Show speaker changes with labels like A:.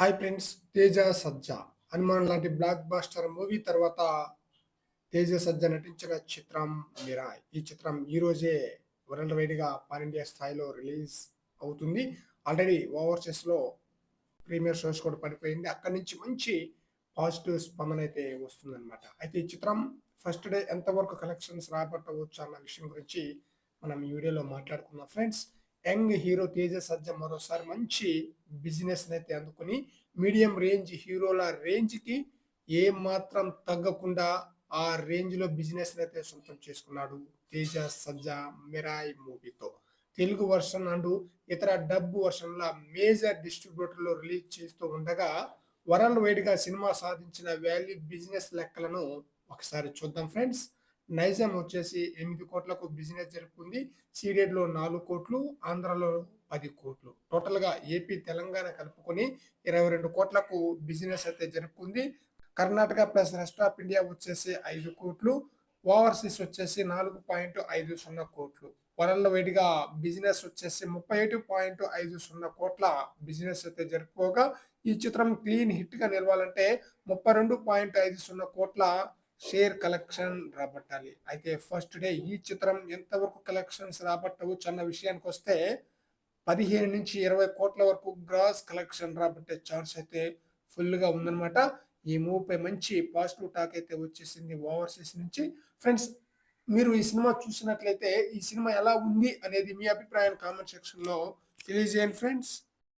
A: Hi friends Teja Sajja. Hanuman లాంటి black buster movie తర్వాత తేజ సజ్జ నటించిన చిత్రం మిరాయ్. ఈ చిత్రం ఈ రోజే వరల్డ్ వైడ్గా పాన్ ఇండియా స్థాయిలో రిలీజ్ అవుతుంది. ఆల్రెడీ ఓవర్సెస్లో ప్రీమియర్ షోస్ కూడా పడిపోయింది. అక్కడి నుంచి మంచి పాజిటివ్ స్పందన అయితే వస్తుందన్నమాట. అయితే ఈ చిత్రం ఫస్ట్ డే ఎంతవరకు కలెక్షన్స్ రాబట్టవచ్చు అన్న విషయం గురించి మనం ఈ వీడియోలో మాట్లాడుకుందాం. Friends young hero Teja Sajja మరోసారి మంచి బిజినెస్ అయితే అందుకుని మీడియం రేంజ్ హీరోల రేంజ్కి ఏమాత్రం ఏ మాత్రం తగ్గకుండా ఆ రేంజ్లో బిజినెస్ అయితే సొంతం చేసుకున్నాడు తేజ సజ్జ మిరాయ్ మూవీతో తెలుగు వర్షన్ అండ్ ఇతర డబ్బు వర్షన్ల మేజర్ డిస్ట్రిబ్యూటర్లో రిలీజ్ చేస్తూ ఉండగా వరల్డ్ వైడ్గా సినిమా సాధించిన వాల్యూ బిజినెస్ లెక్కలను ఒకసారి చూద్దాం ఫ్రెండ్స్ నైజాం వచ్చేసి ఎనిమిది కోట్లకు బిజినెస్ జరుపుకుంది. సీడెడ్లో నాలుగు కోట్లు ఆంధ్రలో పది కోట్లు. టోటల్గా ఏపీ తెలంగాణ కలుపుకొని ఇరవై రెండు కోట్లకు బిజినెస్ అయితే జరుపుకుంది. Karnataka plus rest of India వచ్చేసి ఐదు కోట్లు. ఓవర్సీస్ వచ్చేసి నాలుగు పాయింట్ ఐదు సున్నా కోట్లు. వరల్డ్ వైడ్గా బిజినెస్ వచ్చేసి ముప్పై ఏడు పాయింట్ ఐదు సున్నా కోట్ల బిజినెస్ అయితే జరుపుకోగా. ఈ చిత్రం క్లీన్ హిట్గా నిలవాలంటే ముప్పై రెండు పాయింట్ ఐదు సున్నా కోట్ల షేర్ కలెక్షన్ రాబట్టాలి. అయితే ఫస్ట్ డే ఈ చిత్రం ఎంతవరకు కలెక్షన్స్ రాబట్టవచ్చు అన్న విషయానికి వస్తే పదిహేను నుంచి ఇరవై కోట్ల వరకు గ్రాస్ కలెక్షన్ రాబట్టే ఛాన్స్ అయితే ఫుల్గా ఉందన్నమాట. ఈ మూవీపై మంచి పాజిటివ్ టాక్ అయితే వచ్చేసింది ఓవర్సీస్ నుంచి. ఫ్రెండ్స్ మీరు ఈ సినిమా చూసినట్లయితే ఈ సినిమా ఎలా ఉంది అనేది మీ అభిప్రాయం కామెంట్ సెక్షన్లో తెలియజేయండి ఫ్రెండ్స్.